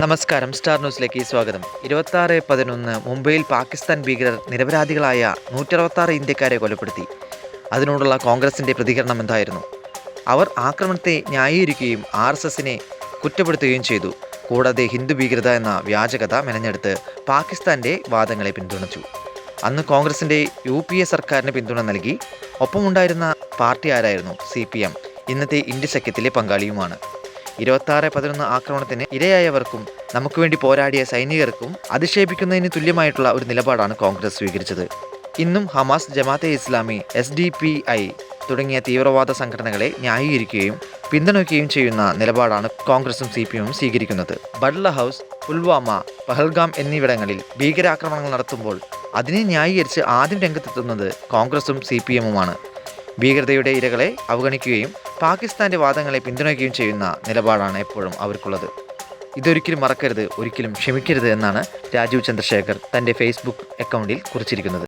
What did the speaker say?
നമസ്കാരം. സ്റ്റാർ ന്യൂസിലേക്ക് സ്വാഗതം. ഇരുപത്താറ് പതിനൊന്ന് മുംബൈയിൽ പാകിസ്ഥാൻ ഭീകരർ നിരപരാധികളായ നൂറ്ററുപത്താറ് ഇന്ത്യക്കാരെ കൊലപ്പെടുത്തി. അതിനോടുള്ള കോൺഗ്രസിന്റെ പ്രതികരണം എന്തായിരുന്നു? അവർ ആക്രമണത്തെ ന്യായീകരിക്കുകയും ആർ എസ് എസിനെ കുറ്റപ്പെടുത്തുകയും ചെയ്തു. കൂടാതെ ഹിന്ദു ഭീകരത എന്ന വ്യാജകഥ മെനഞ്ഞെടുത്ത് പാകിസ്ഥാന്റെ വാദങ്ങളെ പിന്തുണച്ചു. അന്ന് കോൺഗ്രസിന്റെ യു പി എ സർക്കാരിന് പിന്തുണ നൽകി. ഒപ്പമുണ്ടായിരുന്ന പാർട്ടി ആരായിരുന്നു? C P M. ഇന്നത്തെ ഇന്ത്യ സഖ്യത്തിലെ പങ്കാളിയുമാണ്. ഇരുപത്താറ് പതിനൊന്ന് ആക്രമണത്തിന് ഇരയായവർക്കും നമുക്ക് വേണ്ടി പോരാടിയ സൈനികർക്കും അധിക്ഷേപിക്കുന്നതിന് തുല്യമായിട്ടുള്ള ഒരു നിലപാടാണ് കോൺഗ്രസ് സ്വീകരിച്ചത്. ഇന്നും Hamas Jamaat-e Islami S D P I തുടങ്ങിയ തീവ്രവാദ സംഘടനകളെ ന്യായീകരിക്കുകയും പിന്തുണയ്ക്കുകയും ചെയ്യുന്ന നിലപാടാണ് കോൺഗ്രസും സി പി എമ്മും സ്വീകരിക്കുന്നത്. ബഡ്ല ഹൗസ് പുൽവാമ പഹൽഗാം എന്നിവിടങ്ങളിൽ ഭീകരാക്രമണങ്ങൾ നടത്തുമ്പോൾ അതിനെ ന്യായീകരിച്ച് ആദ്യം രംഗത്തെത്തുന്നത് കോൺഗ്രസും സി പി എമ്മുമാണ്. ഭീകരതയുടെ ഇരകളെ അവഗണിക്കുകയും പാകിസ്ഥാന്റെ വാദങ്ങളെ പിന്തുണയ്ക്കുകയും ചെയ്യുന്ന നിലപാടാണ് എപ്പോഴും അവർക്കുള്ളത്. ഇതൊരിക്കലും മറക്കരുത് ഒരിക്കലും ക്ഷമിക്കരുത് എന്നാണ് രാജീവ് ചന്ദ്രശേഖർ തന്റെ ഫേസ്ബുക്ക് അക്കൗണ്ടിൽ കുറിച്ചിരിക്കുന്നത്.